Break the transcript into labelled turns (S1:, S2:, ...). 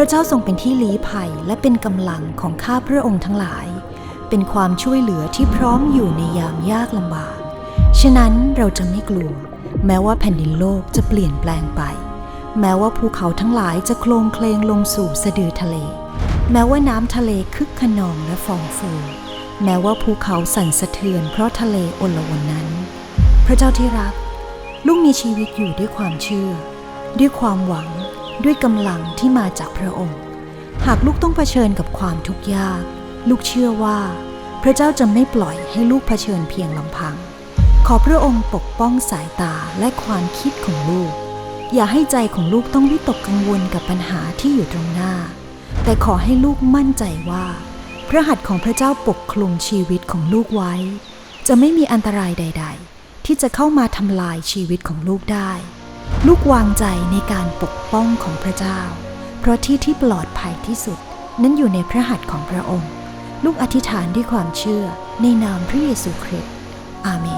S1: พระเจ้าทรงเป็นที่ลี้ภัยและเป็นกำลังของข้าพระองค์ทั้งหลาย เป็นความช่วยเหลือที่พร้อมอยู่ในยามยากลำบาก ฉะนั้นเราจะไม่กลัว แม้ว่าแผ่นดินโลกจะเปลี่ยนแปลงไป แม้ว่าภูเขาทั้งหลายจะโคลงเคลงลงสู่สะดือทะเล แม้ว่าน้ำทะเลคึกขนองและฟองฟูแม้ว่าภูเขาสั่นสะเทือนเพราะทะเลโอลวนนั้น พระเจ้าที่รัก ลูกมีชีวิตอยู่ด้วยความเชื่อ ด้วยความหวัง ด้วยกำลังที่มาจากพระองค์ หากลูกต้องเผชิญกับความทุกข์ยาก ลูกเชื่อว่า พระเจ้าจะไม่ปล่อยให้ลูกเผชิญเพียงลำพัง ขอพระองค์ปกป้องสายตาและความคิดของลูก อย่าให้ใจของลูกต้องวิตกกังวลกับปัญหาที่อยู่ตรงหน้า แต่ขอให้ลูกมั่นใจว่า พระหัตถ์ของพระเจ้าปกคลุมชีวิตของลูกไว้ จะไม่มีอันตรายใด ๆ ที่จะเข้ามาทำลายชีวิตของลูกได้ ลูกวางใจในการปกป้องของพระเจ้า เพราะที่ที่ปลอดภัยที่สุด นั้นอยู่ในพระหัตถ์ของพระองค์ ลูกอธิษฐานด้วยความเชื่อในนามพระเยซูคริสต์อาเมน